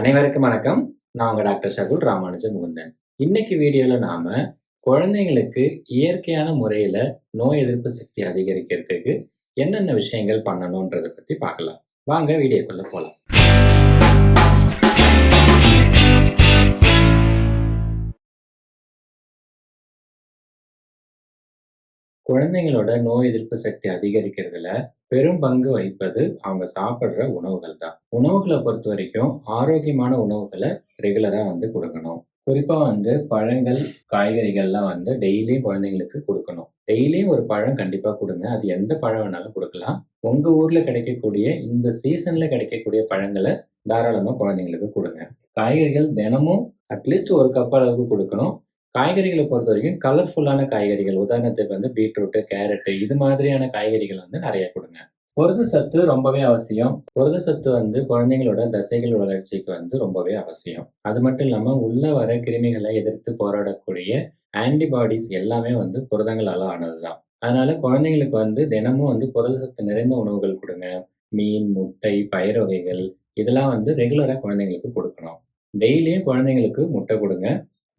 அனைவருக்கும் வணக்கம். நான் உங்க டாக்டர் சகுல் ராமானுஜ முகுந்தன். இன்னைக்கு வீடியோல நாம குழந்தைங்களுக்கு இயற்கையான முறையில நோய் எதிர்ப்பு சக்தி அதிகரிக்கிறதுக்கு என்னென்ன விஷயங்கள் பண்ணணும்ன்றத பத்தி பார்க்கலாம். வாங்க வீடியோக்குள்ள போலாம். குழந்தைங்களோட நோய் எதிர்ப்பு சக்தி அதிகரிக்கிறதுல பெரும் பங்கு வகிப்பது அவங்க சாப்பிட்ற உணவுகள் தான். உணவுகளை பொறுத்த வரைக்கும் ஆரோக்கியமான உணவுகளை ரெகுலரா வந்து கொடுக்கணும். குறிப்பா வந்து பழங்கள் காய்கறிகள்லாம் வந்து டெய்லியும் குழந்தைங்களுக்கு கொடுக்கணும். டெய்லியும் ஒரு பழம் கண்டிப்பா கொடுங்க. அது எந்த பழம் வேணாலும் கொடுக்கலாம். உங்க ஊர்ல கிடைக்கக்கூடிய இந்த சீசன்ல கிடைக்கக்கூடிய பழங்களை தாராளமா குழந்தைங்களுக்கு கொடுங்க. காய்கறிகள் தினமும் அட்லீஸ்ட் ஒரு கப் அளவுக்கு கொடுக்கணும். காய்கறிகளை பொறுத்த வரைக்கும் கலர்ஃபுல்லான காய்கறிகள். உதாரணத்துக்கு வந்து பீட்ரூட்டு கேரட்டு இது மாதிரியான காய்கறிகள் வந்து நிறைய கொடுங்க. புரத சத்து ரொம்பவே அவசியம். புரத சத்து வந்து குழந்தைங்களோட தசைகள் வளர்ச்சிக்கு வந்து ரொம்பவே அவசியம். அது மட்டும் இல்லாம உள்ள வர கிருமிகளை எதிர்த்து போராடக்கூடிய ஆன்டிபாடிஸ் எல்லாமே வந்து புரதங்களால ஆனதுதான். அதனால குழந்தைங்களுக்கு வந்து தினமும் வந்து புரத சத்து நிறைந்த உணவுகள் கொடுங்க. மீன் முட்டை பயிர் வகைகள் இதெல்லாம் வந்து ரெகுலரா குழந்தைங்களுக்கு கொடுக்கணும். டெய்லியும் குழந்தைங்களுக்கு முட்டை கொடுங்க.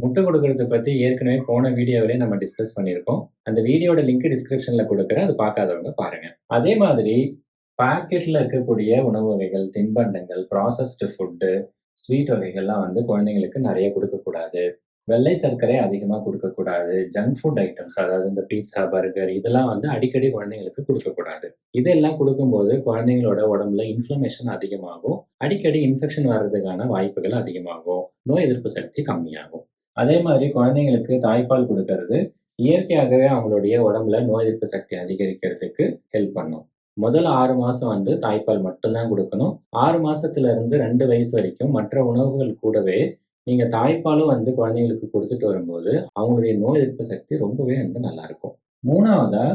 முட்டை கொடுக்கறத பற்றி ஏற்கனவே போன வீடியோவிலே நம்ம டிஸ்கஸ் பண்ணியிருக்கோம். அந்த வீடியோட லிங்க் டிஸ்கிரிப்ஷனில் கொடுக்குறேன் அது பார்க்காதவங்க பாருங்கள் அதே மாதிரி பாக்கெட்டில் இருக்கக்கூடிய உணவு வகைகள் தின்பண்டங்கள் ப்ராசஸ்டு ஃபுட்டு ஸ்வீட் வகைகள்லாம் வந்து குழந்தைங்களுக்கு நிறைய கொடுக்கக்கூடாது. வெள்ளை சர்க்கரை அதிகமாக கொடுக்கக்கூடாது. ஜங்க் ஃபுட் ஐட்டம்ஸ் அதாவது இந்த பீட்சா பர்கர் இதெல்லாம் வந்து அடிக்கடி குழந்தைங்களுக்கு கொடுக்கக்கூடாது. இதெல்லாம் கொடுக்கும்போது குழந்தைங்களோட உடம்புல இன்ஃப்ளமேஷன் அதிகமாகும். அடிக்கடி இன்ஃபெக்ஷன் வர்றதுக்கான வாய்ப்புகள் அதிகமாகும். நோய் எதிர்ப்பு சக்தி கம்மியாகும். அதே மாதிரி குழந்தைங்களுக்கு தாய்ப்பால் கொடுக்கறது இயற்கையாகவே அவங்களுடைய உடம்புல நோய் எதிர்ப்பு சக்தி அதிகரிக்கிறதுக்கு ஹெல்ப் பண்ணும். முதல் ஆறு மாசம் வந்து தாய்ப்பால் மட்டும்தான் கொடுக்கணும். ஆறு மாசத்துல இருந்து ரெண்டு வயசு வரைக்கும் மற்ற உணவுகள் கூடவே நீங்க தாய்ப்பாலும் வந்து குழந்தைங்களுக்கு கொடுத்துட்டு வரும்போது அவங்களுடைய நோய் எதிர்ப்பு சக்தி ரொம்பவே வந்து நல்லா இருக்கும் மூணாவதா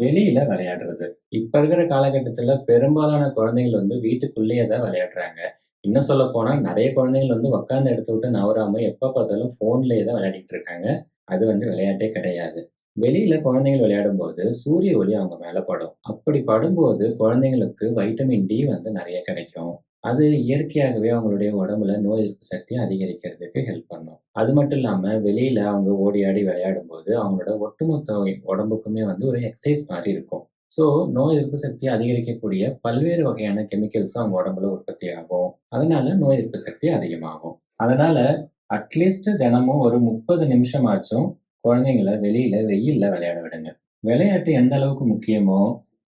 வெளியில விளையாடுறது. இப்ப இருக்கிற காலகட்டத்துல பெரும்பாலான குழந்தைகள் வந்து வீட்டுக்குள்ளேயே தான் விளையாடுறாங்க. இன்னும் சொல்ல போனால் நிறைய குழந்தைகள் வந்து உட்காந்து எடுத்து விட்டு நவராம எப்போ பார்த்தாலும் ஃபோன்லேயே தான் விளையாடிட்டு இருக்காங்க. அது வந்து விளையாட்டே கிடையாது. வெளியில குழந்தைகள் விளையாடும் போது சூரிய ஒளி அவங்க மேல படும். அப்படி படும்போது குழந்தைங்களுக்கு வைட்டமின் டி வந்து நிறைய கிடைக்கும். அது இயற்கையாகவே அவங்களுடைய உடம்புல நோய் எதிர்ப்பு சக்தியை அதிகரிக்கிறதுக்கு ஹெல்ப் பண்ணும். அது மட்டும் இல்லாம வெளியில அவங்க ஓடி ஆடி விளையாடும் போது அவங்களோட ஒட்டுமொத்த உடம்புக்குமே வந்து ஒரு எக்ஸசைஸ் மாதிரி இருக்கும். ஸோ நோய் எதிர்ப்பு சக்தியை அதிகரிக்கக்கூடிய பல்வேறு வகையான கெமிக்கல்ஸும் அவங்க உடம்புல உற்பத்தி ஆகும். அதனால நோய் எதிர்ப்பு சக்தி அதிகமாகும். அதனால அட்லீஸ்ட் தினமும் ஒரு முப்பது நிமிஷம் ஆச்சும் குழந்தைங்கள வெளியில வெயில்ல விளையாட விடுங்க. விளையாட்டு எந்த அளவுக்கு முக்கியமோ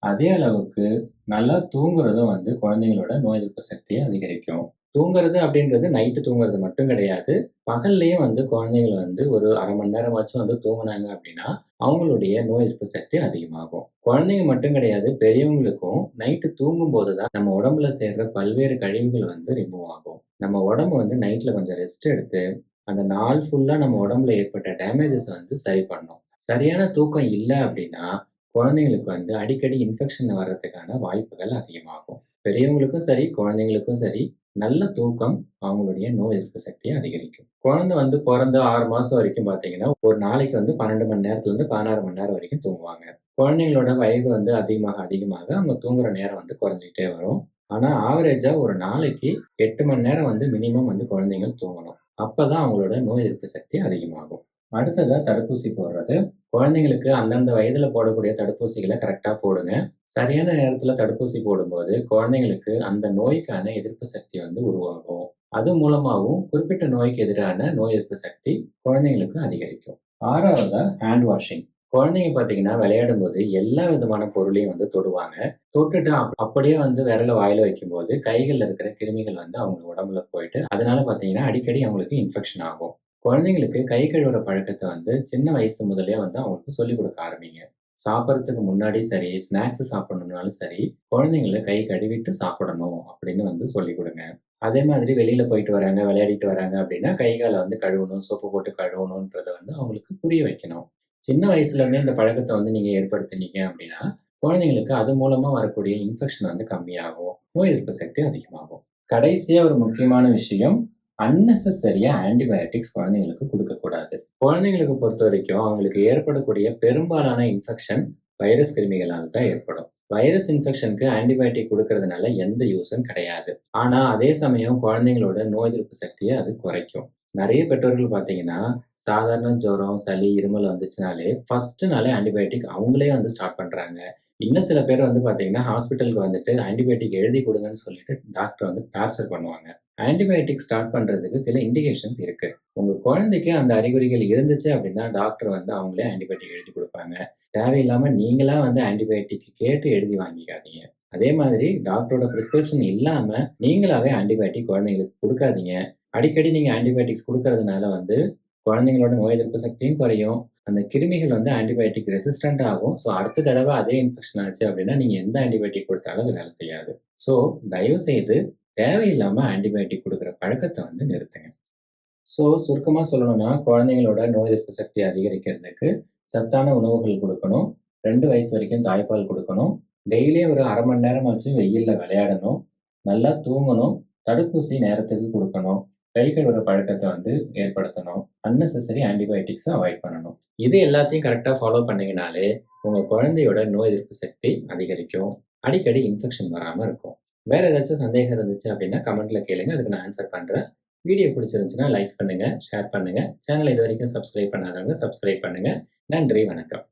அதே அளவுக்கு நல்லா தூங்குறதும் வந்து குழந்தைங்களோட நோய் எதிர்ப்பு சக்தியை அதிகரிக்கும். தூங்குறது அப்படின்றது நைட்டு தூங்குறது மட்டும் கிடையாது. பகல்லையும் வந்து குழந்தைகள் வந்து ஒரு அரை மணி நேரமாச்சும் வந்து தூங்குனாங்க அப்படின்னா அவங்களுடைய நோய் எதிர்ப்பு சக்தி அதிகமாகும். குழந்தைங்க மட்டும் கிடையாது பெரியவங்களுக்கும் நைட்டு தூங்கும் போது தான் நம்ம உடம்புல சேர்ற பல்வேறு கழிவுகள் வந்து ரிமூவ் ஆகும். நம்ம உடம்பு வந்து நைட்ல கொஞ்சம் ரெஸ்ட் எடுத்து அந்த நாள் ஃபுல்லா நம்ம உடம்புல ஏற்பட்ட டேமேஜஸ் வந்து சரி பண்ணும். சரியான தூக்கம் இல்லை அப்படின்னா குழந்தைங்களுக்கு வந்து அடிக்கடி இன்ஃபெக்ஷன் வர்றதுக்கான வாய்ப்புகள் அதிகமாகும். பெரியவங்களுக்கும் சரி குழந்தைங்களுக்கும் சரி நல்ல தூக்கம் அவங்களுடைய நோய் எதிர்ப்பு சக்தியை அதிகரிக்கும். குழந்தை வந்து பிறந்த ஆறு மாசம் வரைக்கும் பார்த்தீங்கன்னா ஒரு நாளைக்கு வந்து பன்னெண்டு மணி நேரத்துல இருந்து பதினாறு மணி நேரம் வரைக்கும் தூங்குவாங்க. குழந்தைங்களோட வயது வந்து அதிகமாக அதிகமாக அவங்க தூங்குற நேரம் வந்து குறைஞ்சிக்கிட்டே வரும். ஆனா ஆவரேஜா ஒரு நாளைக்கு எட்டு மணி நேரம் வந்து மினிமம் வந்து குழந்தைங்க தூங்கணும். அப்பதான் அவங்களோட நோய் எதிர்ப்பு சக்தி அதிகமாகும். அடுத்ததா தடுப்பூசி போடுறது. குழந்தைங்களுக்கு அந்தந்த வயதுல போடக்கூடிய தடுப்பூசிகளை கரெக்டா போடுங்க. சரியான நேரத்துல தடுப்பூசி போடும்போது குழந்தைங்களுக்கு அந்த நோய்க்கான எதிர்ப்பு சக்தி வந்து உருவாகும். அது மூலமாகவும் குறிப்பிட்ட நோய்க்கு எதிரான நோய் எதிர்ப்பு சக்தி குழந்தைங்களுக்கு அதிகரிக்கும். ஆறாவதா ஹேண்ட் வாஷிங் குழந்தைங்க பார்த்தீங்கன்னா விளையாடும் போது எல்லா விதமான பொருளையும் வந்து தொடுவாங்க. தொட்டுட்டு அப்படியே வந்து விரல வாயில வைக்கும்போது கைகள்ல இருக்கிற கிருமிகள் வந்து அவங்க உடம்புல போயிட்டு அதனால பார்த்தீங்கன்னா அடிக்கடி அவங்களுக்கு இன்ஃபெக்ஷன் ஆகும். குழந்தைங்களுக்கு கை கழுவுற பழக்கத்தை வந்து சின்ன வயசு முதலே வந்து அவங்களுக்கு சொல்லிக் கொடுக்க ஆரம்பிங்க. சாப்பிட்றதுக்கு முன்னாடி சரி ஸ்நாக்ஸ் சாப்பிடணும்னாலும் சரி குழந்தைங்கள கை கழுவிட்டு சாப்பிடணும் அப்படின்னு வந்து சொல்லி கொடுங்க. அதே மாதிரி வெளியில போயிட்டு வராங்க விளையாடிட்டு வராங்க அப்படின்னா கை காலை வந்து கழுவணும் சோப்பு போட்டு கழுவணுன்றத வந்து அவங்களுக்கு புரிய வைக்கணும். சின்ன வயசுல இருந்தே இந்த பழக்கத்தை வந்து நீங்க ஏற்படுத்தினீங்க அப்படின்னா குழந்தைங்களுக்கு அது மூலமா வரக்கூடிய இன்ஃபெக்ஷன் வந்து கம்மியாகும் நோய் எதிர்ப்பு சக்தி அதிகமாகும். கடைசியா ஒரு முக்கியமான விஷயம் அன்னெசரியா ஆன்டிபயோட்டிக்ஸ் குழந்தைங்களுக்கு கொடுக்கக்கூடாது குழந்தைங்களுக்கு பொறுத்த வரைக்கும் அவங்களுக்கு ஏற்படக்கூடிய பெரும்பாலான இன்ஃபெக்ஷன் வைரஸ் கிருமிகளால் தான் ஏற்படும் வைரஸ் இன்ஃபெக்ஷனுக்கு ஆன்டிபயோட்டிக் கொடுக்கறதுனால எந்த யூஸும் கிடையாது. ஆனா, அதே சமயம் குழந்தைங்களோட நோய் எதிர்ப்பு சக்தியை அது குறைக்கும். நிறைய பெற்றோர்கள் பார்த்தீங்கன்னா, சாதாரண ஜுரம், சளி, இருமல் வந்துச்சுனாலே, ஃபர்ஸ்ட் நாளே ஆன்டிபயோட்டிக் அவங்களே வந்து ஸ்டார்ட் பண்றாங்க. இன்னும் சில பேர் வந்து பார்த்தீங்கன்னா, ஹாஸ்பிட்டலுக்கு வந்துட்டு ஆன்டிபயோட்டிக் எழுதி கொடுங்கன்னு சொல்லிட்டு டாக்டர் வந்து டார்ச்சர் பண்ணுவாங்க. ஆன்டிபயோட்டிக் ஸ்டார்ட் பண்ணுறதுக்கு சில இண்டிகேஷன்ஸ் இருக்கு. உங்கள் குழந்தைக்கு அந்த அறிகுறிகள் இருந்துச்சு அப்படின்னா, டாக்டர் வந்து அவங்களே ஆன்டிபயோட்டிக் எழுதி கொடுப்பாங்க தேவையில்லாமல் நீங்களாக வந்து ஆன்டிபயோட்டிக் கேட்டு எழுதி வாங்கிக்காதீங்க. அதே மாதிரி டாக்டரோட ப்ரிஸ்கிரிப்ஷன் இல்லாமல் நீங்களாவே ஆன்டிபயோட்டிக் குழந்தைங்களுக்கு கொடுக்காதீங்க அடிக்கடி நீங்கள் ஆன்டிபயோட்டிக்ஸ் கொடுக்கறதுனால வந்து குழந்தைங்களோட நோய் எதிர்ப்பு சக்தியும் குறையும். அந்த கிருமிகள் வந்து ஆன்டிபயோட்டிக் ரெசிஸ்டன்ட் ஆகும். ஸோ அடுத்த தடவை அதே இன்ஃபெக்ஷன் ஆச்சு அப்படின்னா, நீங்கள் எந்த ஆன்டிபயோட்டிக் கொடுத்தாலும் அது வேலை செய்யாது. ஸோ தயவு செய்து தேவையில்லாம ஆன்டிபயோட்டிக் குடுக்குற பழக்கத்த வந்து நிறுத்துங்க. ஸோ சுருக்கமா சொல்லணும்னா, குழந்தைங்களோட நோய் எதிர்ப்பு சக்திய அதிகரிக்கிறதுக்கு சத்தான உணவுகள் குடுக்கணும். 2 வயசு வரைக்கும் தாய்ப்பால் குடுக்கணும். டெய்லியும் ஒரு 1/2 மணி நேரமாச்சும் வெயில்ல விளையாடணும். நல்லா தூங்கணும். தடுப்பூசி நேரத்துக்கு குடுக்கணும். கை கழுவுற பழக்கத்த வந்து ஏற்படுத்தணும். அன்னெசசரி ஆன்டிபயோட்டிக்ஸ அவாய்ட் பண்ணணும். இது எல்லாத்தையும் கரெக்ட்டா ஃபாலோ பண்ணீங்கனாலே, உங்க குழந்தையோட நோய் எதிர்ப்பு சக்தி அதிகரிக்கும். அடிக்கடி இன்ஃபெக்ஷன் வராம இருக்கும். வேற ஏதாச்சும் சந்தேகம் இருந்துச்சு அப்படின்னா, கமெண்ட்டில் கேளுங்க. அதுக்கு நான் ஆன்சர் பண்ணுறேன் வீடியோ பிடிச்சிருந்துச்சுன்னா லைக் பண்ணுங்க, ஷேர் பண்ணுங்க. இது வரைக்கும் சப்ஸ்கிரைப் பண்ணாதவங்க சப்ஸ்கிரைப் பண்ணுங்க. நன்றி, வணக்கம்.